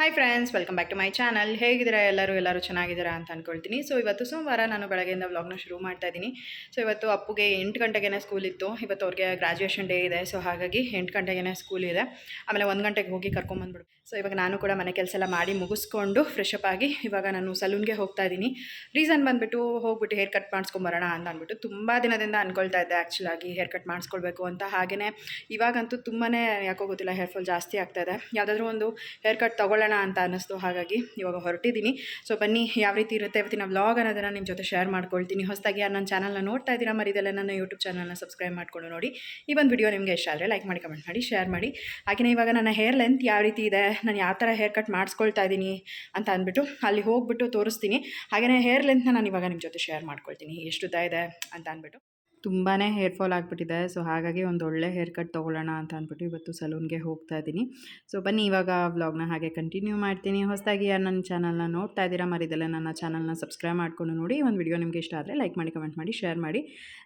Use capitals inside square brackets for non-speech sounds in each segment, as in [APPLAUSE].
Hi friends welcome back to my channel ಹೇಗಿದ್ದೀರಾ ಎಲ್ಲರೂ? ಎಲ್ಲರೂ ಚೆನ್ನಾಗಿದ್ದೀರಾ ಅಂತ ಅಂದ್ಕೊಳ್ತೀನಿ ಸೊ ಇವತ್ತು ಸೋಮವಾರ ನಾನು ಬೆಳಗ್ಗೆಯಿಂದ ವ್ಲಾಗ್ನ ಶುರು ಮಾಡ್ತಾ ಇದ್ದೀನಿ. ಸೊ ಇವತ್ತು ಅಪ್ಪುಗೆ ಎಂಟು ಗಂಟೆಗೆ ಸ್ಕೂಲ್ ಇತ್ತು. ಇವತ್ತು ಅವ್ರಿಗೆ ಗ್ರಾಜುಯೇಷನ್ ಡೇ ಇದೆ. ಸೊ ಹಾಗಾಗಿ ಎಂಟು ಗಂಟೆಗೆ ಸ್ಕೂಲ್ ಇದೆ. ಆಮೇಲೆ ಒಂದು ಗಂಟೆಗೆ ಹೋಗಿ ಕರ್ಕೊಂಬಂದ್ಬಿಡು. ಸೊ ಇವಾಗ ನಾನು ಕೂಡ ಮನೆ ಕೆಲಸ ಎಲ್ಲ ಮಾಡಿ ಮುಗಿಸ್ಕೊಂಡು ಅಪ್ ಆಗಿ ಇವಾಗ ನಾನು ಸಲೂನ್ಗೆ ಹೋಗ್ತಾ ಇದ್ದೀನಿ. ರೀಸನ್ ಬಂದುಬಿಟ್ಟು ಹೋಗ್ಬಿಟ್ಟು ಹೇರ್ ಕಟ್ ಮಾಡಿಸ್ಕೊಂಬರೋಣ ಅಂತ ಅಂದ್ಬಿಟ್ಟು ತುಂಬ ದಿನದಿಂದ ಅಂದ್ಕೊಳ್ತಾ ಇದ್ದೆ ಆ್ಯಕ್ಚುಲಾಗಿ ಹೇರ್ ಕಟ್ ಮಾಡಿಸ್ಕೊಳ್ಬೇಕು ಅಂತ. ಹಾಗೆಯೇ ಇವಾಗಂತೂ ತುಂಬಾ ಯಾಕೋ ಗೊತ್ತಿಲ್ಲ ಹೇರ್ ಫಾಲ್ ಜಾಸ್ತಿ ಆಗ್ತಾ ಇದೆ. ಯಾವುದಾದ್ರೂ ಒಂದು ಹೇರ್ ಕಟ್ ತೊಗೊಳ್ಳೋಣ ಅಂತ ಅನ್ನಿಸ್ತು. ಹಾಗಾಗಿ ಇವಾಗ ಹೊರಟಿದ್ದೀನಿ. ಸೊ ಬನ್ನಿ ಯಾವ ರೀತಿ ಇರುತ್ತೆ ಇವತ್ತಿನ ವ್ಲಾಗ್ ಅನ್ನೋದನ್ನು ನಿಮ್ಮ ಜೊತೆ ಶೇರ್ ಮಾಡ್ಕೊಳ್ತೀನಿ. ಹೊಸದಾಗಿ ನನ್ನ ಚಾನಲ್ನ ನೋಡ್ತಾ ಇದ್ದೀರಾ, ಮರಿದೆಲ್ಲ ನನ್ನ ಯೂಟ್ಯೂಬ್ ಚಾನಲ್ನ ಸಬ್ಸ್ಕ್ರೈಬ್ ಮಾಡ್ಕೊಂಡು ನೋಡಿ. ಈ ಒಂದು ವಿಡಿಯೋ ನಿಮಗೆ ಇಷ್ಟ ಆದರೆ ಲೈಕ್ ಮಾಡಿ ಕಮೆಂಟ್ ಮಾಡಿ ಶೇರ್ ಮಾಡಿ. ಹಾಗೆಯೇ ಇವಾಗ ನನ್ನ ಹೇರ್ ಲೆಂತ್ ಯಾವ ರೀತಿ ಇದೆ? ನಾನು ಯಾವ ಥರ ಹೇರ್ ಕಟ್ ಮಾಡಿಸ್ಕೊಳ್ತಾ ಇದ್ದೀನಿ ಅಂತ ಅಂದ್ಬಿಟ್ಟು ಅಲ್ಲಿ ಹೋಗ್ಬಿಟ್ಟು ತೋರಿಸ್ತೀನಿ. ಹಾಗೆಯೇ ಹೇರ್ ಲೆಂತ್ನ ನಾನು ಇವಾಗ ನಿಮ್ಮ ಜೊತೆ ಶೇರ್ ಮಾಡ್ಕೊಳ್ತೀನಿ. ಎಷ್ಟು ಉದ್ದ ಇದೆ ಅಂತ ಅಂದ್ಬಿಟ್ಟು. ತುಂಬಾ ಹೇರ್ ಫಾಲ್ ಆಗಿಬಿಟ್ಟಿದೆ. ಸೊ, ಹಾಗಾಗಿ ಒಂದು ಒಳ್ಳೆ ಹೇರ್ ಕಟ್ ತೊಗೊಳ್ಳೋಣ ಅಂತ ಅಂದ್ಬಿಟ್ಟು ಇವತ್ತು ಸಲೂನ್ಗೆ ಹೋಗ್ತಾ ಇದ್ದೀನಿ. ಸೊ, ಬನ್ನಿ, ಇವಾಗ ವ್ಲಾಗ್ನ ಹಾಗೆ ಕಂಟಿನ್ಯೂ ಮಾಡ್ತೀನಿ. ಹೊಸದಾಗಿ ಯಾರು ನನ್ನ ಚಾನಲ್ನ ನೋಡ್ತಾ ಇದ್ದೀರಾ, ಮರಿದಲ್ಲ ನನ್ನ ಚಾನಲ್ನ ಸಬ್ಸ್ಕ್ರೈಬ್ ಮಾಡ್ಕೊಂಡು ನೋಡಿ. ಒಂದು ವಿಡಿಯೋ ನಿಮಗೆ ಇಷ್ಟ ಆದರೆ ಲೈಕ್ ಮಾಡಿ, ಕಮೆಂಟ್ ಮಾಡಿ, ಶೇರ್ ಮಾಡಿ.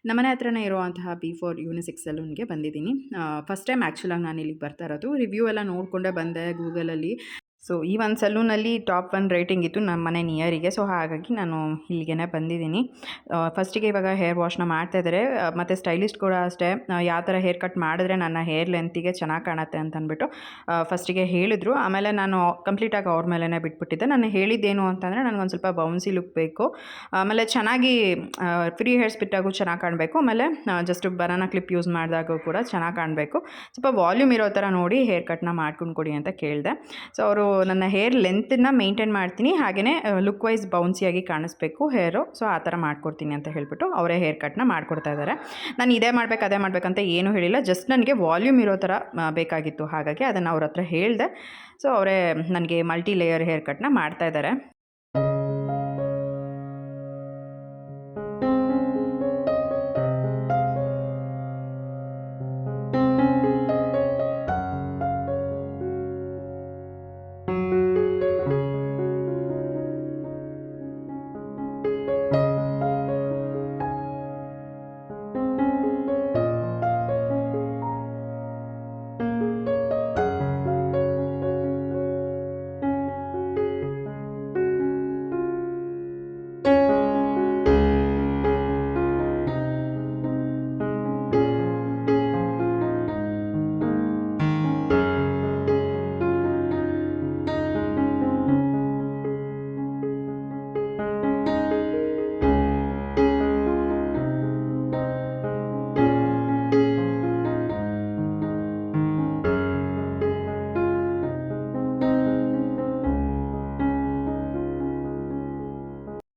ನಮ್ಮನೆ ಹತ್ರನೇ ಇರುವಂತಹ ಬಿ ಫೋರ್ ಯೂನಿಸಿಕ್ಸ್ ಸಲೂನ್ಗೆ ಬಂದಿದ್ದೀನಿ. ಫಸ್ಟ್ ಟೈಮ್ ಆ್ಯಕ್ಚುಲಾಗಿ ನಾನು ಇಲ್ಲಿಗೆ ಬರ್ತಾ ಇರೋದು. ರಿವ್ಯೂ ಎಲ್ಲ ನೋಡಿಕೊಂಡೇ ಬಂದೆ ಗೂಗಲಲ್ಲಿ. ಸೊ ಈ ಒಂದು ಸಲೂನಲ್ಲಿ ಟಾಪ್ ಒನ್ ರೇಟಿಂಗ್ ಇತ್ತು ನಮ್ಮ ಮನೆ ನಿಯರಿಗೆ ಸೊ ಹಾಗಾಗಿ ನಾನು ಇಲ್ಲಿಗೆ ಬಂದಿದ್ದೀನಿ. ಫಸ್ಟಿಗೆ ಇವಾಗ ಹೇರ್ ವಾಶ್ನ ಮಾಡ್ತಾಯಿದ್ದಾರೆ ಮತ್ತು ಸ್ಟೈಲಿಸ್ಟ್ ಕೂಡ ಅಷ್ಟೇ. ಯಾವ ಥರ ಹೇರ್ ಕಟ್ ಮಾಡಿದ್ರೆ ನನ್ನ ಹೇರ್ ಲೆಂತಿಗೆ ಚೆನ್ನಾಗಿ ಕಾಣುತ್ತೆ ಅಂತ ಅಂದ್ಬಿಟ್ಟು ಫಸ್ಟಿಗೆ ಹೇಳಿದ್ರು. ಆಮೇಲೆ ನಾನು ಕಂಪ್ಲೀಟಾಗಿ ಅವ್ರ ಮೇಲೇ ಬಿಟ್ಬಿಟ್ಟಿದ್ದೆ. ನಾನು ಹೇಳಿದ್ದೇನು ಅಂತಂದರೆ ನನಗೊಂದು ಸ್ವಲ್ಪ ಬೌನ್ಸಿ ಲುಕ್ ಬೇಕು. ಆಮೇಲೆ ಚೆನ್ನಾಗಿ ಫ್ರೀ ಹೇರ್ಸ್ ಬಿಟ್ಟಾಗೂ ಚೆನ್ನಾಗಿ ಕಾಣಬೇಕು. ಆಮೇಲೆ ಜಸ್ಟ್ ಬನಾನ ಕ್ಲಿಪ್ ಯೂಸ್ ಮಾಡಿದಾಗೂ ಕೂಡ ಚೆನ್ನಾಗಿ ಕಾಣಬೇಕು. ಸ್ವಲ್ಪ ವಾಲ್ಯೂಮ್ ಇರೋ ಥರ ನೋಡಿ ಹೇರ್ ಕಟ್ನ ಮಾಡ್ಕೊಂಡು ಕೊಡಿ ಅಂತ ಕೇಳಿದೆ. ಸೊ ಅವರು ನನ್ನ ಹೇರ್ ಲೆಂತನ್ನು ಮೇಂಟೈನ್ ಮಾಡ್ತೀನಿ. ಹಾಗೆಯೇ ಲುಕ್ ವೈಸ್ ಬೌನ್ಸಿಯಾಗಿ ಕಾಣಿಸ್ಬೇಕು ಹೇರು. ಸೊ ಆ ಥರ ಮಾಡ್ಕೊಡ್ತೀನಿ ಅಂತ ಹೇಳ್ಬಿಟ್ಟು ಅವರೇ ಹೇರ್ ಕಟ್ನ ಮಾಡ್ಕೊಡ್ತಾ ಇದ್ದಾರೆ. ನಾನು ಇದೇ ಮಾಡಬೇಕು, ಅದೇ ಮಾಡಬೇಕಂತ ಏನೂ ಹೇಳಿಲ್ಲ. ಜಸ್ಟ್ ನನಗೆ ವಾಲ್ಯೂಮ್ ಇರೋ ಥರ ಬೇಕಾಗಿತ್ತು ಹಾಗಾಗಿ ಅದನ್ನು ಅವ್ರ ಹತ್ರ ಹೇಳಿದೆ. ಸೊ ಅವರೇ, ನನಗೆ ಮಲ್ಟಿ ಲೇಯರ್ ಹೇರ್ ಕಟ್ನ ಮಾಡ್ತಾ ಇದ್ದಾರೆ.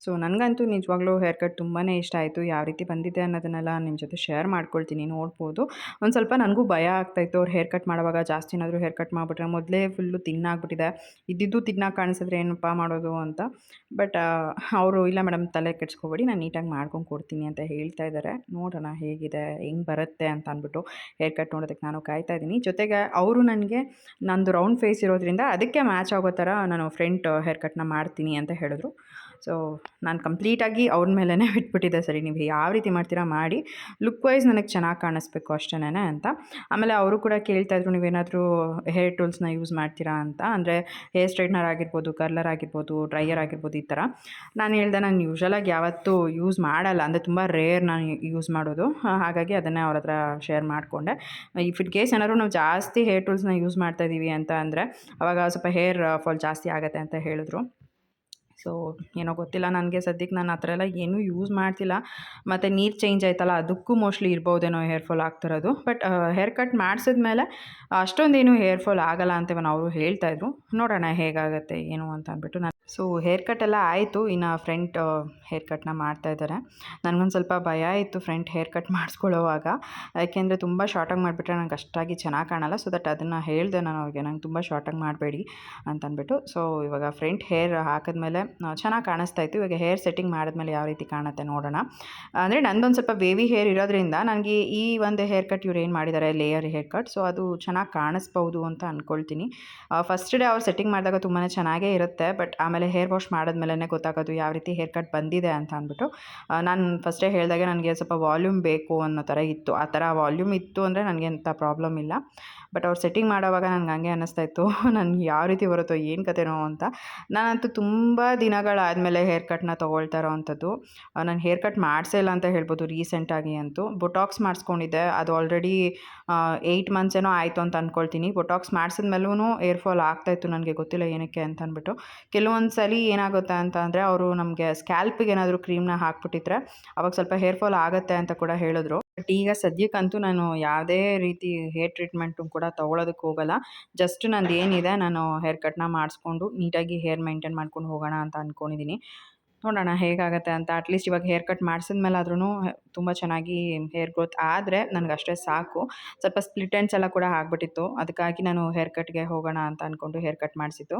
ಸೊ, ನನಗಂತೂ ನಿಜವಾಗ್ಲೂ ಹೇರ್ ಕಟ್ ತುಂಬಾ ಇಷ್ಟ ಆಯಿತು. ಯಾವ ರೀತಿ ಬಂದಿದೆ ಅನ್ನೋದನ್ನೆಲ್ಲ ನಿಮ್ಮ ಜೊತೆ ಶೇರ್ ಮಾಡ್ಕೊಳ್ತೀನಿ, ನೋಡ್ಬೋದು. ಒಂದು ಸ್ವಲ್ಪ ನನಗೂ ಭಯ ಆಗ್ತಾಯಿತ್ತು ಅವ್ರು ಹೇರ್ ಕಟ್ ಮಾಡುವಾಗ. ಜಾಸ್ತಿ ಏನಾದರೂ ಹೇರ್ ಕಟ್ ಮಾಡಿಬಿಟ್ರೆ ಮೊದಲೇ ಫುಲ್ಲು ತಿನ್ನಾಗ್ಬಿಟ್ಟಿದೆ. ಇದ್ದಿದ್ದು ತಿನ್ನೋಕೆ ಕಾಣಿಸಿದ್ರೆ ಏನಪ್ಪ ಮಾಡೋದು ಅಂತ. ಬಟ್ ಅವರು, ಇಲ್ಲ ಮೇಡಮ್ ತಲೆ ಕೆಡ್ಸ್ಕೊಬೇಡಿ, ನಾನು ನೀಟಾಗಿ ಮಾಡ್ಕೊಂಡು ಕೊಡ್ತೀನಿ ಅಂತ ಹೇಳ್ತಾ ಇದ್ದಾರೆ ನೋಡೋಣ ಹೇಗಿದೆ, ಹೆಂಗೆ ಬರುತ್ತೆ ಅಂತ ಅಂದ್ಬಿಟ್ಟು ಹೇರ್ ಕಟ್ ನೋಡೋದಕ್ಕೆ ನಾನು ಕಾಯ್ತಾ ಇದ್ದೀನಿ. ಜೊತೆಗೆ ಅವರು ನನಗೆ, ನಂದು ರೌಂಡ್ ಫೇಸ್ ಇರೋದ್ರಿಂದ ಅದಕ್ಕೆ ಮ್ಯಾಚ್ ಆಗೋ ಥರ ನಾನು ಫ್ರಂಟ್ ಹೇರ್ ಕಟ್ನ ಮಾಡ್ತೀನಿ ಅಂತ ಹೇಳಿದ್ರು. ಸೊ ನಾನು ಕಂಪ್ಲೀಟಾಗಿ ಅವ್ರ ಮೇಲೇ ಬಿಟ್ಬಿಟ್ಟಿದ್ದೆ. ಸರಿ, ನೀವು ಯಾವ ರೀತಿ ಮಾಡ್ತೀರಾ ಮಾಡಿ. ಲುಕ್ ವೈಸ್ ನನಗೆ ಚೆನ್ನಾಗಿ ಕಾಣಿಸ್ಬೇಕು ಅಷ್ಟೇನೆ ಅಂತ. ಆಮೇಲೆ ಅವರು ಕೂಡ ಕೇಳ್ತಾಯಿದ್ರು ನೀವೇನಾದರೂ ಹೇರ್ ಟೂಲ್ಸ್ನ ಯೂಸ್ ಮಾಡ್ತೀರಾ ಅಂತ. ಅಂದರೆ ಹೇರ್ ಸ್ಟ್ರೈಟ್ನರ್ ಆಗಿರ್ಬೋದು ಕರ್ಲರ್ ಆಗಿರ್ಬೋದು ಡ್ರೈಯರ್ ಆಗಿರ್ಬೋದು ಈ ಥರ ನಾನು ಹೇಳ್ದೆ, ನಾನು ಯೂಶ್ವಲಾಗಿ ಯಾವತ್ತೂ ಯೂಸ್ ಮಾಡಲ್ಲ. ಅಂದರೆ ತುಂಬ ರೇರ್ ನಾನು ಯೂಸ್ ಮಾಡೋದು. ಹಾಗಾಗಿ ಅದನ್ನೇ ಅವ್ರ ಹತ್ರ ಶೇರ್ ಮಾಡಿಕೊಂಡೆ. ಇಫ್ ಇಟ್ ಕೇಸ್ ಏನಾದ್ರು ನಾವು ಜಾಸ್ತಿ ಹೇರ್ ಟೂಲ್ಸ್ನ ಯೂಸ್ ಮಾಡ್ತಾಯಿದ್ದೀವಿ ಅಂತ ಅಂದರೆ, ಅವಾಗ ಸ್ವಲ್ಪ ಹೇರ್ ಫಾಲ್ ಜಾಸ್ತಿ ಆಗುತ್ತೆ ಅಂತ ಹೇಳಿದ್ರು. ಸೊ ಏನೋ ಗೊತ್ತಿಲ್ಲ, ನನಗೆ ಸದ್ಯಕ್ಕೆ ನಾನು ಆ ಥರ ಎಲ್ಲ ಏನೂ ಯೂಸ್ ಮಾಡ್ತಿಲ್ಲ. ಮತ್ತು ನೀರು ಚೇಂಜ್ ಆಯ್ತಲ್ಲ, ಅದಕ್ಕೂ ಮೋಸ್ಟ್ಲಿ ಇರ್ಬೋದೇನೋ ಹೇರ್ ಫಾಲ್ ಆಗ್ತಿರೋದು. ಬಟ್ ಹೇರ್ ಕಟ್ ಮಾಡಿಸಿದ್ಮೇಲೆ ಅಷ್ಟೊಂದೇನು ಹೇರ್ ಫಾಲ್ ಆಗಲ್ಲ ಅಂತ ಅವರು ಹೇಳ್ತಾಯಿದ್ರು ನೋಡೋಣ ಹೇಗಾಗುತ್ತೆ, ಏನು ಅಂತ ಅಂದ್ಬಿಟ್ಟು ನಾನು ಸೊ ಹೇರ್ ಕಟ್ ಎಲ್ಲ ಆಯಿತು. ಇನ್ನು ಫ್ರಂಟ್ ಹೇರ್ ಕಟ್ನ ಮಾಡ್ತಾ ಇದ್ದಾರೆ. ನನಗೊಂದು ಸ್ವಲ್ಪ ಭಯ ಇತ್ತು ಫ್ರಂಟ್ ಹೇರ್ ಕಟ್ [LAUGHS] ಮಾಡಿಸ್ಕೊಳ್ಳೋವಾಗ. ಯಾಕೆಂದರೆ ತುಂಬ ಶಾರ್ಟಾಗಿ ಮಾಡಿಬಿಟ್ರೆ ನಂಗೆ ಅಷ್ಟಾಗಿ ಚೆನ್ನಾಗಿ ಕಾಣಲ್ಲ. ಸೊ ದಟ್ ಅದನ್ನು ಹೇಳಿದೆ ನಾನು ಅವ್ರಿಗೆ. ನಂಗೆ ತುಂಬ ಶಾರ್ಟಾಗಿ ಮಾಡಬೇಡಿ ಅಂತಂದ್ಬಿಟ್ಟು ಸೊ ಇವಾಗ ಫ್ರಂಟ್ ಹೇರ್ ಹಾಕಿದ್ಮೇಲೆ ಚೆನ್ನಾಗಿ ಕಾಣಿಸ್ತಾ ಇತ್ತು. ಇವಾಗ ಹೇರ್ ಸೆಟ್ಟಿಂಗ್ ಮಾಡಿದ್ಮೇಲೆ ಯಾವ ರೀತಿ ಕಾಣುತ್ತೆ ನೋಡೋಣ. ಅಂದರೆ ನಂದೊಂದು ಸ್ವಲ್ಪ ಬೇವಿ ಹೇರ್ ಇರೋದ್ರಿಂದ ನನಗೆ ಈ ಒಂದು ಹೇರ್ ಕಟ್ ಇವ್ರು ಏನು ಮಾಡಿದ್ದಾರೆ ಲೇಯರ್ ಹೇರ್ ಕಟ್ ಸೊ ಅದು ಚೆನ್ನಾಗಿ ಕಾಣಿಸ್ಬೋದು ಅಂತ ಅಂದ್ಕೊಳ್ತೀನಿ ಫಸ್ಟ್ ಡೇ ಅವ್ರು ಸೆಟ್ಟಿಂಗ್ ಮಾಡಿದಾಗ ತುಂಬಾ ಚೆನ್ನಾಗೇ ಇರುತ್ತೆ. ಬಟ್ ಆಮೇಲೆ ಆಮೇಲೆ ಹೇರ್ ವಾಶ್ ಮಾಡಿದ್ಮೇಲೆ ಗೊತ್ತಾಗೋದು ಯಾವ ರೀತಿ ಹೇರ್ ಕಟ್ ಬಂದಿದೆ ಅಂತ ಅಂದ್ಬಿಟ್ಟು ನಾನು ಫಸ್ಟೇ ಹೇಳಿದಾಗೆ ನನಗೆ ಸ್ವಲ್ಪ ವಾಲ್ಯೂಮ್ ಬೇಕು ಅನ್ನೋ ಥರ ಇತ್ತು. ಆ ಥರ ವಾಲ್ಯೂಮ್ ಇತ್ತು ಅಂದರೆ ನನಗೆ ಅಂಥ ಪ್ರಾಬ್ಲಮ್ ಇಲ್ಲ. ಬಟ್ ಅವ್ರು ಸೆಟ್ಟಿಂಗ್ ಮಾಡೋವಾಗ ನನಗೆ ಹಂಗೆ ಅನ್ನಿಸ್ತಾ ಇತ್ತು [LAUGHS] ನನಗೆ ಯಾವ ರೀತಿ ಬರುತ್ತೋ ಏನು ಕತೆನೋ ಅಂತ. ನಾನಂತೂ ತುಂಬ ದಿನಗಳಾದಮೇಲೆ ಹೇರ್ ಕಟ್ನ ತೊಗೊಳ್ತಾ ಇರೋವಂಥದ್ದು. ನಾನು ಹೇರ್ ಕಟ್ ಮಾಡಿಸೇ ಇಲ್ಲ ಅಂತ ಹೇಳ್ಬೋದು ರೀಸೆಂಟಾಗಿ ಅಂತೂ. ಬೊಟಾಕ್ಸ್ ಮಾಡಿಸ್ಕೊಂಡಿದ್ದೆ. ಅದು ಆಲ್ರೆಡಿ ಏಯ್ಟ್ ಮಂತ್ಸ್ ಏನೋ ಆಯಿತು ಅಂತ ಅಂದ್ಕೊಳ್ತೀನಿ ಬೊಟಾಕ್ಸ್ ಮಾಡಿಸಿದ್ಮೇಲೂ ಏರ್ ಫಾಲ್ ಆಗ್ತಾಯಿತ್ತು ನನಗೆ ಗೊತ್ತಿಲ್ಲ ಏನಕ್ಕೆ ಅಂತ ಅಂದ್ಬಿಟ್ಟು ಕೆಲವೊಂದು ಸಲ ಏನಾಗುತ್ತೆ ಅಂತ ಅಂದರೆ, ಅವರು ನಮಗೆ ಸ್ಕ್ಯಾಲ್ಪಿಗೆ ಏನಾದರೂ ಕ್ರೀಮ್ನ ಹಾಕ್ಬಿಟ್ಟಿದ್ರೆ, ಅವಾಗ ಸ್ವಲ್ಪ ಹೇರ್ ಫಾಲ್ ಆಗುತ್ತೆ ಅಂತ ಕೂಡ ಹೇಳಿದ್ರು. ಬಟ್ ಈಗ ಸದ್ಯಕ್ಕಂತೂ ನಾನು ಯಾವುದೇ ರೀತಿ ಹೇರ್ ಟ್ರೀಟ್ಮೆಂಟು ಕೂಡ ತೊಗೊಳೋದಕ್ಕೆ ಹೋಗಲ್ಲ. ಜಸ್ಟ್ ನಂದು ಏನಿದೆ ನಾನು ಹೇರ್ ಕಟ್ನ ಮಾಡಿಸ್ಕೊಂಡು ನೀಟಾಗಿ ಹೇರ್ ಮೈಂಟೈನ್ ಮಾಡ್ಕೊಂಡು ಹೋಗೋಣ ಅಂತ ಅಂದ್ಕೊಂಡಿದ್ದೀನಿ ನೋಡೋಣ ಹೇಗಾಗುತ್ತೆ ಅಂತ. ಅಟ್ಲೀಸ್ಟ್ ಇವಾಗ ಹೇರ್ ಕಟ್ ಮಾಡಿಸಿದ್ಮೇಲಾದ್ರೂ ತುಂಬ ಚೆನ್ನಾಗಿ ಹೇರ್ ಗ್ರೋತ್ ಆದರೆ ನನಗಷ್ಟೇ ಸಾಕು. ಸ್ವಲ್ಪ ಸ್ಪ್ಲಿಟ್ ಎಂಡ್ಸ್ ಎಲ್ಲ ಕೂಡ ಆಗಿಬಿಟ್ಟಿತ್ತು. ಅದಕ್ಕಾಗಿ ನಾನು ಹೇರ್ ಕಟ್ಗೆ ಹೋಗೋಣ ಅಂತ ಅಂದ್ಕೊಂಡು ಹೇರ್ ಕಟ್ ಮಾಡಿಸಿದ್ದು.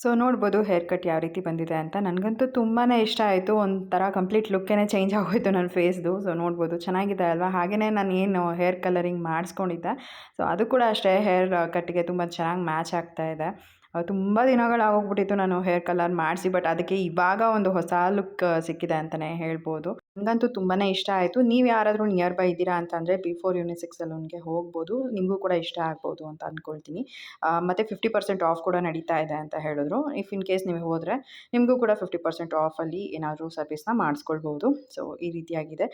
ಸೊ ನೋಡ್ಬೋದು ಹೇರ್ ಕಟ್ ಯಾವ ರೀತಿ ಬಂದಿದೆ ಅಂತ. ನನಗಂತೂ ತುಂಬಾ ಇಷ್ಟ ಆಯಿತು. ಒಂಥರ ಕಂಪ್ಲೀಟ್ ಲುಕ್ಕೇ ಚೇಂಜ್ ಆಗೋಯ್ತು ನನ್ನ ಫೇಸ್ದು. ಸೊ ನೋಡ್ಬೋದು ಚೆನ್ನಾಗಿದೆ ಅಲ್ವಾ? ಹಾಗೆಯೇ ನಾನು ಏನು ಹೇರ್ ಕಲರಿಂಗ್ ಮಾಡಿಸ್ಕೊಂಡಿದ್ದೆ. ಸೊ ಅದು ಕೂಡ ಅಷ್ಟೇ ಹೇರ್ ಕಟ್ಗೆ ತುಂಬ ಚೆನ್ನಾಗಿ ಮ್ಯಾಚ್ ಆಗ್ತಾ ಇದೆ. ತುಂಬ ದಿನಗಳಾಗೋಗ್ಬಿಟ್ಟಿತ್ತು ನಾನು ಹೇರ್ ಕಲರ್ ಮಾಡಿಸಿ. ಬಟ್ ಅದಕ್ಕೆ ಇವಾಗ ಒಂದು ಹೊಸ ಲುಕ್ ಸಿಕ್ಕಿದೆ ಅಂತಲೇ ಹೇಳ್ಬೋದು. ನನಗಂತೂ ತುಂಬಾ ಇಷ್ಟ ಆಯಿತು. ನೀವು ಯಾರಾದರೂ ನಿಯರ್ ಬೈ ಇದ್ದೀರಾ ಅಂತಂದರೆ ಬಿಫೋರ್ ಯೂನಿಸೆಕ್ ಸಲೂನ್ಗೆ ಹೋಗ್ಬೋದು. ನಿಮಗೂ ಕೂಡ ಇಷ್ಟ ಆಗ್ಬೋದು ಅಂತ ಅಂದ್ಕೊಳ್ತೀನಿ ಮತ್ತು ಫಿಫ್ಟಿ ಪರ್ಸೆಂಟ್ ಆಫ್ ಕೂಡ ನಡೀತಾ ಇದೆ ಅಂತ ಹೇಳಿದ್ರು. ಇಫ್ ಇನ್ ಕೇಸ್ ನೀವು ಹೋದರೆ ನಿಮಗೂ ಕೂಡ ಫಿಫ್ಟಿ ಪರ್ಸೆಂಟ್ ಆಫಲ್ಲಿ ಏನಾದರೂ ಸರ್ವಿಸ್ನ ಮಾಡಿಸ್ಕೊಳ್ಬೋದು. ಸೊ ಈ ರೀತಿಯಾಗಿದೆ.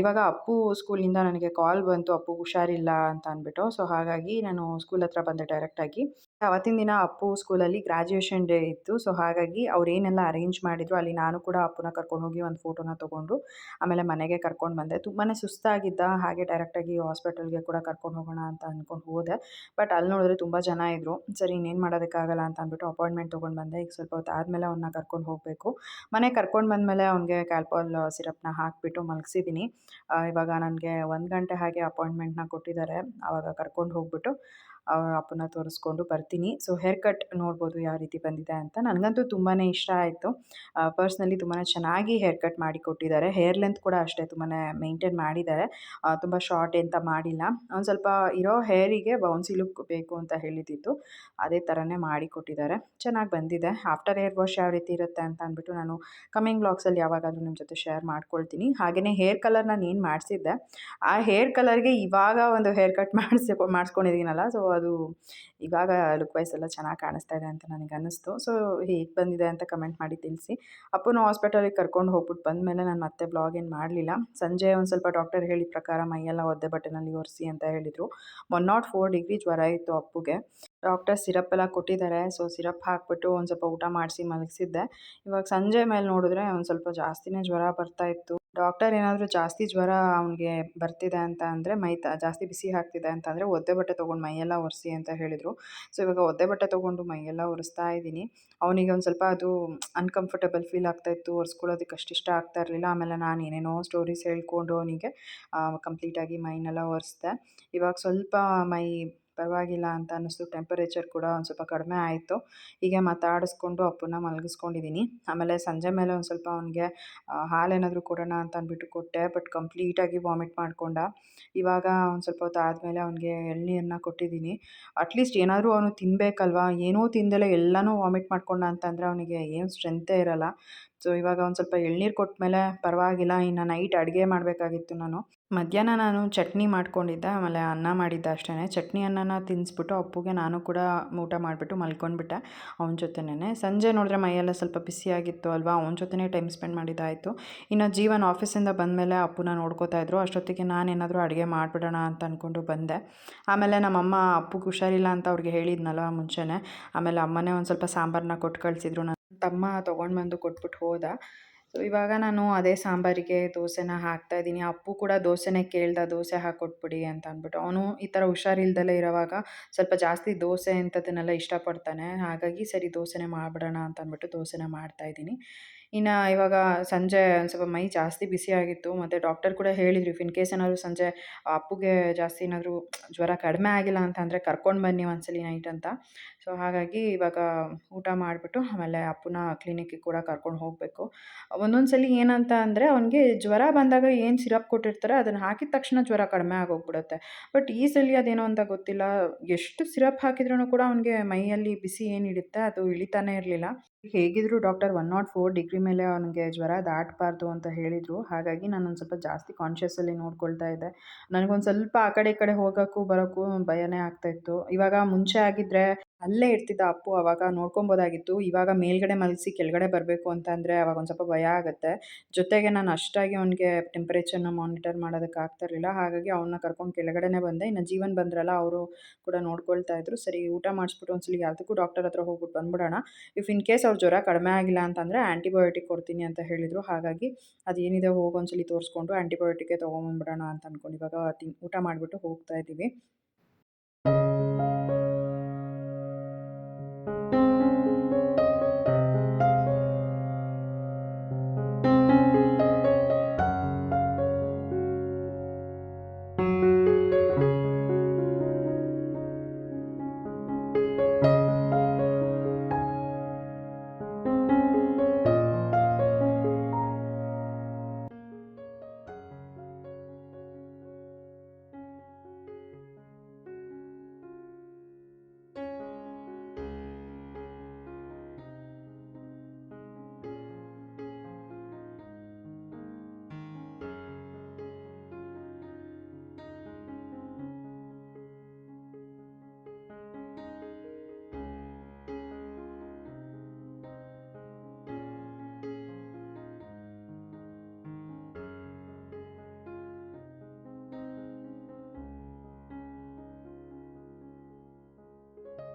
ಇವಾಗ ಅಪ್ಪು ಸ್ಕೂಲಿಂದ ನನಗೆ ಕಾಲ್ ಬಂತು, ಅಪ್ಪು ಹುಷಾರಿಲ್ಲ ಅಂತ ಅಂದ್ಬಿಟ್ಟು. ಸೊ ಹಾಗಾಗಿ ನಾನು ಸ್ಕೂಲ್ ಹತ್ರ ಬಂದೆ ಡೈರೆಕ್ಟಾಗಿ ಅವತ್ತಿನ ದಿನ ಅಪ್ಪು ಸ್ಕೂಲಲ್ಲಿ ಗ್ರ್ಯಾಜುಯೇಷನ್ ಡೇ ಇತ್ತು. ಸೊ ಹಾಗಾಗಿ ಅವ್ರು ಏನೆಲ್ಲ ಅರೇಂಜ್ ಮಾಡಿದ್ರು, ಅಲ್ಲಿ ನಾನು ಕೂಡ ಅಪ್ಪನ ಕರ್ಕೊಂಡು ಹೋಗಿ ಒಂದು ಫೋಟೋನ ತೊಗೊಂಡು, ಆಮೇಲೆ ಮನೆಗೆ ಕರ್ಕೊಂಡು ಬಂದೆ. ತುಂಬಾ ಸುಸ್ತಾಗಿದ್ದ, ಹಾಗೆ ಡೈರೆಕ್ಟಾಗಿ ಹಾಸ್ಪಿಟಲ್ಗೆ ಕೂಡ ಕರ್ಕೊಂಡು ಹೋಗೋಣ ಅಂತ ಅಂದ್ಕೊಂಡು ಹೋದೆ. ಬಟ್ ಅಲ್ಲಿ ನೋಡಿದ್ರೆ ತುಂಬ ಜನ ಇದ್ದರು ಸರಿ, ಇನ್ನೇನು ಮಾಡೋದಕ್ಕಾಗಲ್ಲ ಅಂತ ಅಂದ್ಬಿಟ್ಟು ಅಪಾಯಿಂಟ್ಮೆಂಟ್ ತೊಗೊಂಡು ಬಂದೆ. ಈಗ ಸ್ವಲ್ಪ ಹೊತ್ತು ಆದಮೇಲೆ ಅವನ್ನ ಕರ್ಕೊಂಡು ಹೋಗಬೇಕು. ಮನೆ ಕರ್ಕೊಂಡು ಬಂದಮೇಲೆ ಅವ್ನಿಗೆ ಕ್ಯಾಲ್ಪಾಲ್ ಸಿರಪ್ನ ಹಾಕಿಬಿಟ್ಟು ಮಲಗಿಸಿದ್ದೀನಿ ಇವಾಗ ನನಗೆ ಒಂದು ಗಂಟೆ ಹಾಗೆ ಅಪಾಯಿಂಟ್ಮೆಂಟ್ನ ಕೊಟ್ಟಿದ್ದಾರೆ. ಆವಾಗ ಕರ್ಕೊಂಡು ಹೋಗ್ಬಿಟ್ಟು ಅಪ್ಪನ ತೋರಿಸ್ಕೊಂಡು ಬರ್ತೀನಿ. ಸೊ ಹೇರ್ ಕಟ್ ನೋಡ್ಬೋದು ಯಾವ ರೀತಿ ಬಂದಿದೆ ಅಂತ. ನನಗಂತೂ ತುಂಬಾ ಇಷ್ಟ ಆಯಿತು. ಪರ್ಸ್ನಲಿ ತುಂಬಾ ಚೆನ್ನಾಗಿ ಹೇರ್ ಕಟ್ ಮಾಡಿ ಕೊಟ್ಟಿದ್ದಾರೆ. ಹೇರ್ ಲೆಂತ್ ಕೂಡ ಅಷ್ಟೇ ತುಂಬಾ ಮೇಂಟೈನ್ ಮಾಡಿದ್ದಾರೆ. ತುಂಬ ಶಾರ್ಟ್ ಅಂತ ಮಾಡಿಲ್ಲ. ಒಂದು ಸ್ವಲ್ಪ ಇರೋ ಹೇರಿಗೆ ಬೌನ್ಸಿ ಲುಕ್ ಬೇಕು ಅಂತ ಹೇಳಿದ್ದಿತ್ತು ಅದೇ ಥರನೇ ಮಾಡಿ ಕೊಟ್ಟಿದ್ದಾರೆ. ಚೆನ್ನಾಗಿ ಬಂದಿದೆ. ಆಫ್ಟರ್ ಹೇರ್ ವಾಶ್ ಯಾವ ರೀತಿ ಇರುತ್ತೆ ಅಂತ ಅಂದ್ಬಿಟ್ಟು ನಾನು ಕಮ್ಮಿಂಗ್ ಬ್ಲಾಗ್ಸಲ್ಲಿ ಯಾವಾಗಾದರೂ ನಿಮ್ಮ ಜೊತೆ ಶೇರ್ ಮಾಡ್ಕೊಳ್ತೀನಿ. ಹಾಗೆಯೇ ಹೇರ್ ಕಲರ್ ನಾನು ಏನು ಮಾಡಿಸಿದ್ದೆ? ಆ ಹೇರ್ ಕಲರ್ಗೆ ಇವಾಗ ಒಂದು ಹೇರ್ ಕಟ್ ಮಾಡಿಸಿ, ಮಾಡಿಸ್ಕೊಂಡಿದ್ದೀನಲ್ಲ. ಸೊ ಅದು ಇವಾಗ ಲುಕ್ ವೈಸ್ ಎಲ್ಲ ಚೆನ್ನಾಗಿ ಕಾಣಿಸ್ತಾ ಇದೆ ಅಂತ ನನಗೆ ಅನ್ನಿಸ್ತು. ಸೊ ಹೇಗೆ ಬಂದಿದೆ ಅಂತ ಕಮೆಂಟ್ ಮಾಡಿ ತಿಳಿಸಿ. ಅಪ್ಪನ ಹಾಸ್ಪಿಟಲಿಗೆ ಕರ್ಕೊಂಡು ಹೋಗ್ಬಿಟ್ಟು ಬಂದ ಮೇಲೆ ನಾನು ಮತ್ತೆ ಬ್ಲಾಗ್ ಏನು ಮಾಡಲಿಲ್ಲ. ಸಂಜೆ ಒಂದು ಸ್ವಲ್ಪ ಡಾಕ್ಟರ್ ಹೇಳಿದ ಪ್ರಕಾರ ಮೈಯೆಲ್ಲ ಒದ್ದೆ ಬಟ್ಟೆನಲ್ಲಿ ಒರೆಸಿ ಅಂತ ಹೇಳಿದರು. ಒನ್ ನಾಟ್ ಫೋರ್ ಡಿಗ್ರಿ ಜ್ವರ ಇತ್ತು ಅಪ್ಪುಗೆ. ಡಾಕ್ಟರ್ ಸಿರಪ್ ಎಲ್ಲ ಕೊಟ್ಟಿದ್ದಾರೆ. ಸೊ, ಸಿರಪ್ ಹಾಕ್ಬಿಟ್ಟು ಒಂದು ಸ್ವಲ್ಪ ಊಟ ಮಾಡಿಸಿ ಮಲಗಿಸಿದ್ದೆ. ಇವಾಗ ಸಂಜೆ ಮೇಲೆ ನೋಡಿದ್ರೆ ಒಂದು ಸ್ವಲ್ಪ ಜಾಸ್ತಿನೇ ಜ್ವರ ಬರ್ತಾ ಇತ್ತು. ಡಾಕ್ಟರ್ ಏನಾದರೂ ಜಾಸ್ತಿ ಜ್ವರ ಅವನಿಗೆ ಬರ್ತಿದೆ ಅಂತ ಅಂದರೆ ಮೈ ತ, ಜಾಸ್ತಿ ಬಿಸಿ ಹಾಕ್ತಿದೆ ಅಂತ ಅಂದರೆ ಒದ್ದೆ ಬಟ್ಟೆ ತೊಗೊಂಡು ಮೈಯೆಲ್ಲ ಒರೆಸಿ ಅಂತ ಹೇಳಿದರು. ಸೊ, ಇವಾಗ ಒದ್ದೆ ಬಟ್ಟೆ ತೊಗೊಂಡು ಮೈಯೆಲ್ಲ ಒರೆಸ್ತಾ ಇದ್ದೀನಿ. ಅವನಿಗೆ ಒಂದು ಸ್ವಲ್ಪ ಅದು ಅನ್ಕಂಫರ್ಟಬಲ್ ಫೀಲ್ ಆಗ್ತಾಯಿತ್ತು ಒರೆಸ್ಕೊಳ್ಳೋದಕ್ಕೆ ಅಷ್ಟು ಇಷ್ಟ ಆಗ್ತಾ ಇರಲಿಲ್ಲ. ಆಮೇಲೆ ನಾನು ಏನೇನೋ ಸ್ಟೋರೀಸ್ ಹೇಳ್ಕೊಂಡು ಅವನಿಗೆ ಕಂಪ್ಲೀಟಾಗಿ ಮೈನೆಲ್ಲ ಒರೆಸ್ದೆ. ಇವಾಗ ಸ್ವಲ್ಪ ಮೈ ಪರವಾಗಿಲ್ಲ ಅಂತ ಅನ್ನಿಸ್ತು. ಟೆಂಪರೇಚರ್ ಕೂಡ ಒಂದು ಸ್ವಲ್ಪ ಕಡಿಮೆ ಆಯಿತು. ಹೀಗೆ ಮಾತಾಡಿಸ್ಕೊಂಡು ಅಪ್ಪನ್ನ ಮಲಗಿಸ್ಕೊಂಡಿದ್ದೀನಿ ಆಮೇಲೆ ಸಂಜೆ ಮೇಲೆ ಒಂದು ಸ್ವಲ್ಪ ಅವನಿಗೆ ಹಾಲೇನಾದರೂ ಕೊಡೋಣ ಅಂತ ಅಂದ್ಬಿಟ್ಟು ಕೊಟ್ಟೆ ಬಟ್ ಕಂಪ್ಲೀಟಾಗಿ ವಾಮಿಟ್ ಮಾಡಿಕೊಂಡ. ಇವಾಗ ಒಂದು ಸ್ವಲ್ಪ ಹೊತ್ತು ಆದಮೇಲೆ ಅವನಿಗೆ ಎಳ್ನೀರನ್ನ ಕೊಟ್ಟಿದ್ದೀನಿ ಅಟ್ಲೀಸ್ಟ್ ಏನಾದರೂ ಅವನು ತಿನ್ನಬೇಕಲ್ವಾ ಏನೂ ತಿಂದಲೇ ಎಲ್ಲನೂ ವಾಮಿಟ್ ಮಾಡ್ಕೊಂಡ ಅಂತಂದರೆ ಅವನಿಗೆ ಏನು ಸ್ಟ್ರೆಂತೇ ಇರೋಲ್ಲ. ಸೊ ಇವಾಗ ಒಂದು ಸ್ವಲ್ಪ ಎಳ್ನೀರು ಕೊಟ್ಟ ಮೇಲೆ ಪರವಾಗಿಲ್ಲ, ಇನ್ನು ನೈಟ್ ಅಡುಗೆ ಮಾಡಬೇಕಾಗಿತ್ತು ನಾನು. ಮಧ್ಯಾಹ್ನ ನಾನು ಚಟ್ನಿ ಮಾಡ್ಕೊಂಡಿದ್ದೆ, ಆಮೇಲೆ ಅನ್ನ ಮಾಡಿದ್ದೆ ಅಷ್ಟೇ ಚಟ್ನಿ ಅನ್ನನ ತಿನ್ನಿಸ್ಬಿಟ್ಟು ಅಪ್ಪುಗೆ ನಾನು ಕೂಡ ಊಟ ಮಾಡಿಬಿಟ್ಟು ಮಲ್ಕೊಂಡ್ಬಿಟ್ಟೆ ಅವನ ಜೊತೆನೇ ಸಂಜೆ ನೋಡಿದ್ರೆ ಮೈಯೆಲ್ಲ ಸ್ವಲ್ಪ ಬಿಸಿಯಾಗಿತ್ತು ಅಲ್ವಾ? ಅವನ ಜೊತೆನೇ ಟೈಮ್ ಸ್ಪೆಂಡ್ ಮಾಡಿದ್ದಾಯಿತು. ಇನ್ನು ಜೀವನ್ ಆಫೀಸಿಂದ ಬಂದಮೇಲೆ ಅಪ್ಪುನ ನೋಡ್ಕೋತಾ ಇದ್ರು. ಅಷ್ಟೊತ್ತಿಗೆ ನಾನೇನಾದರೂ ಅಡುಗೆ ಮಾಡಿಬಿಡೋಣ ಅಂತ ಅಂದ್ಕೊಂಡು ಬಂದೆ. ಆಮೇಲೆ ನಮ್ಮಮ್ಮ ಅಪ್ಪುಗೆ ಹುಷಾರಿಲ್ಲ ಅಂತ ಅವ್ರಿಗೆ ಹೇಳಿದ್ನಲ್ಲ ಮುಂಚೆನೇ. ಆಮೇಲೆ ಅಮ್ಮನೇ ಒಂದು ಸ್ವಲ್ಪ ಸಾಂಬಾರನ್ನ ಕೊಟ್ಟು ಕಳಿಸಿದ್ರು. ನನ್ನ ತಮ್ಮ ತೊಗೊಂಡು ಬಂದು ಕೊಟ್ಬಿಟ್ಟು ಹೋದ. ಸೊ ಇವಾಗ ನಾನು ಅದೇ ಸಾಂಬಾರಿಗೆ ದೋಸೆನ ಹಾಕ್ತಾ ಇದ್ದೀನಿ. ಅಪ್ಪು ಕೂಡ ದೋಸೆನೇ ಕೇಳ್ದ, ದೋಸೆ ಹಾಕ್ಕೊಟ್ಬಿಡಿ ಅಂತ ಅಂದ್ಬಿಟ್ಟು. ಅವನು ಈ ಥರ ಹುಷಾರಿಲ್ದಲೇ ಇರೋವಾಗ ಸ್ವಲ್ಪ ಜಾಸ್ತಿ ದೋಸೆ ಅಂಥದ್ದನ್ನೆಲ್ಲ ಇಷ್ಟಪಡ್ತಾನೆ. ಹಾಗಾಗಿ ಸರಿ ದೋಸೆನೇ ಮಾಡಿಬಿಡೋಣ ಅಂತ ಅಂದ್ಬಿಟ್ಟು ಮಾಡ್ತಾ ಮಾಡ್ತಾಯಿದ್ದೀನಿ ಇನ್ನು ಇವಾಗ ಸಂಜೆ ಒಂದು ಸ್ವಲ್ಪ ಮೈ ಜಾಸ್ತಿ ಬಿಸಿಯಾಗಿತ್ತು ಮತ್ತು ಡಾಕ್ಟರ್ ಕೂಡ ಹೇಳಿದ್ರು ಇಫ್ ಇನ್ ಕೇಸ್ ಏನಾದರೂ ಸಂಜೆ ಅಪ್ಪುಗೆ ಜಾಸ್ತಿ ಏನಾದರೂ ಜ್ವರ ಕಡಿಮೆ ಆಗಿಲ್ಲ ಅಂತ ಅಂದರೆ ಕರ್ಕೊಂಡು ಬನ್ನಿ ಒಂದ್ಸಲಿ ನೈಟ್ ಅಂತ. ಸೊ ಹಾಗಾಗಿ ಇವಾಗ ಊಟ ಮಾಡಿಬಿಟ್ಟು ಆಮೇಲೆ ಅಪ್ಪನ ಕ್ಲಿನಿಕ್ಕಿಗೆ ಕೂಡ ಕರ್ಕೊಂಡು ಹೋಗಬೇಕು. ಒಂದೊಂದು ಸಲ ಏನಂತ ಅಂದರೆ ಅವನಿಗೆ ಜ್ವರ ಬಂದಾಗ ಏನು ಸಿರಪ್ ಕೊಟ್ಟಿರ್ತಾರೆ ಅದನ್ನು ಹಾಕಿದ ತಕ್ಷಣ ಜ್ವರ ಕಡಿಮೆ ಆಗೋಗ್ಬಿಡುತ್ತೆ. ಬಟ್ ಈ ಸಲ ಅದೇನೋ ಅಂತ ಗೊತ್ತಿಲ್ಲ. ಎಷ್ಟು ಸಿರಪ್ ಹಾಕಿದ್ರೂ ಕೂಡ ಅವನಿಗೆ ಮೈಯಲ್ಲಿ ಬಿಸಿ ಏನು ಅದು ಇಳಿತಾನೇ ಇರಲಿಲ್ಲ. ಹೇಗಿದ್ರು doctor one nought four degree ಮೇಲೆ ಅವನಿಗೆ ಜ್ವರ ದಾಟಬಾರ್ದು ಅಂತ ಹೇಳಿದರು. ಹಾಗಾಗಿ ನಾನು ಒಂದು ಸ್ವಲ್ಪ ಜಾಸ್ತಿ ಕಾನ್ಷಿಯಸ್ಸಲ್ಲಿ ನೋಡ್ಕೊಳ್ತಾ ಇದ್ದೆ. ನನಗೊಂದು ಸ್ವಲ್ಪ ಆ ಕಡೆ ಈ ಕಡೆ ಹೋಗೋಕ್ಕೂ ಬರೋಕ್ಕೂ ಭಯನೇ ಆಗ್ತಾಯಿತ್ತು ಇವಾಗ ಮುಂಚೆ ಆಗಿದ್ದರೆ ಅಲ್ಲೇ ಇರ್ತಿದ್ದ ಅಪ್ಪು ಅವಾಗ ನೋಡ್ಕೊಬೋದಾಗಿತ್ತು. ಇವಾಗ ಮೇಲ್ಗಡೆ ಮಲಗಿಸಿ ಕೆಳಗಡೆ ಬರಬೇಕು ಅಂತ ಅಂದರೆ ಅವಾಗ ಒಂದು ಸ್ವಲ್ಪ ಭಯ ಆಗುತ್ತೆ. ಜೊತೆಗೆ ನಾನು ಅಷ್ಟಾಗಿ ಅವನಿಗೆ ಟೆಂಪ್ರೇಚರ್ನ ಮಾನಿಟರ್ ಮಾಡೋದಕ್ಕೆ ಆಗ್ತಿರಲಿಲ್ಲ ಹಾಗಾಗಿ ಅವನ್ನ ಕರ್ಕೊಂಡು ಕೆಳಗಡೆನೇ ಬಂದೆ. ಇನ್ನು ಜೀವನ್ ಬಂದ್ರಲ್ಲ, ಅವರು ಕೂಡ ನೋಡ್ಕೊಳ್ತಾ ಇದ್ರು. ಸರಿ, ಊಟ ಮಾಡಿಸ್ಬಿಟ್ಟು ಒಂದ್ಸಲಿ ಯಾವುದಕ್ಕೂ ಡಾಕ್ಟರ್ ಹತ್ರ ಹೋಗ್ಬಿಟ್ಟು ಬಂದ್ಬಿಡೋಣ. ಇಫ್ ಇನ್ ಕೇಸ್ ಅವ್ರ ಜ್ವರ ಕಡಿಮೆ ಆಗಿಲ್ಲ ಅಂತಂದರೆ ಆ್ಯಂಟಿಬಯೋಟಿಕ್ ಕೊಡ್ತೀನಿ ಅಂತ ಹೇಳಿದರು. ಹಾಗಾಗಿ ಅದೇನಿದೆ ಹೋಗಿ ಒಂದ್ಸಲಿ ತೋರಿಸ್ಕೊಂಡು ಆ್ಯಂಟಿಬಯೋಟಿಕೇ ತೊಗೊಂಬಂದ್ಬಿಡೋಣ ಅಂತ ಅಂದ್ಕೊಂಡು ಇವಾಗ ತಿನ್, ಊಟ ಮಾಡಿಬಿಟ್ಟು ಹೋಗ್ತಾ ಇದ್ದೀವಿ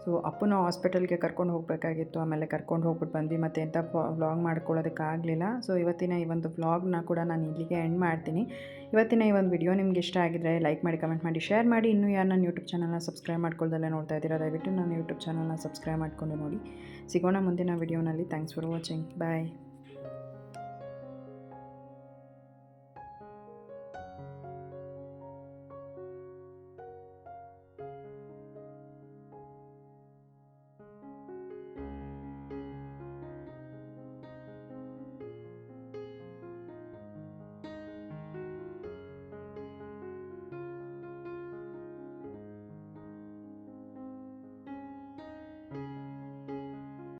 ಸೊ ಅಪ್ಪನ ಹಾಸ್ಪಿಟಲ್ಗೆ ಕರ್ಕೊಂಡು ಹೋಗಬೇಕಾಗಿತ್ತು, ಆಮೇಲೆ ಕರ್ಕೊಂಡು ಹೋಗ್ಬಿಟ್ಟು ಬಂದು ಮತ್ತೆ ಎಂಥ ವ್ಲಾಗ್ ಮಾಡ್ಕೊಳ್ಳೋದಕ್ಕಾಗಲಿಲ್ಲ. ಸೊ ಇವತ್ತಿನ ಈ ಒಂದು ವ್ಲಾಗ್ನ ಕೂಡ ನಾನು ಇಲ್ಲಿಗೆ ಎಂಡ್ ಮಾಡ್ತೀನಿ. ಇವತ್ತಿನ ಈ ಒಂದು ವಿಡಿಯೋ ನಿಮ್ಗೆ ಇಷ್ಟ ಆಗಿದ್ರೆ ಲೈಕ್ ಮಾಡಿ ಕಮೆಂಟ್ ಮಾಡಿ ಶೇರ್ ಮಾಡಿ. ಇನ್ನೂ ಯಾರು ನನ್ನ ಯೂಟ್ಯೂಬ್ ಚಾನಲ್ನ ಸಬ್ಸ್ಕ್ರೈಬ್ ಮಾಡ್ಕೊಳ್ದಲ್ಲೇ ನೋಡ್ತಾ ಇದ್ದೀರಾ, ದಯವಿಟ್ಟು ನನ್ನ ಯೂಟ್ಯೂಬ್ ಚಾನಲ್ನ ಸಬ್ಸ್ಕ್ರೈಬ್ ಮಾಡ್ಕೊಂಡು ನೋಡಿ. ಸಿಗೋಣ ಮುಂದಿನ ವಿಡಿಯೋನಲ್ಲಿ ಥ್ಯಾಂಕ್ಸ್ ಫಾರ್ ವಾಚಿಂಗ್ ಬಾಯ್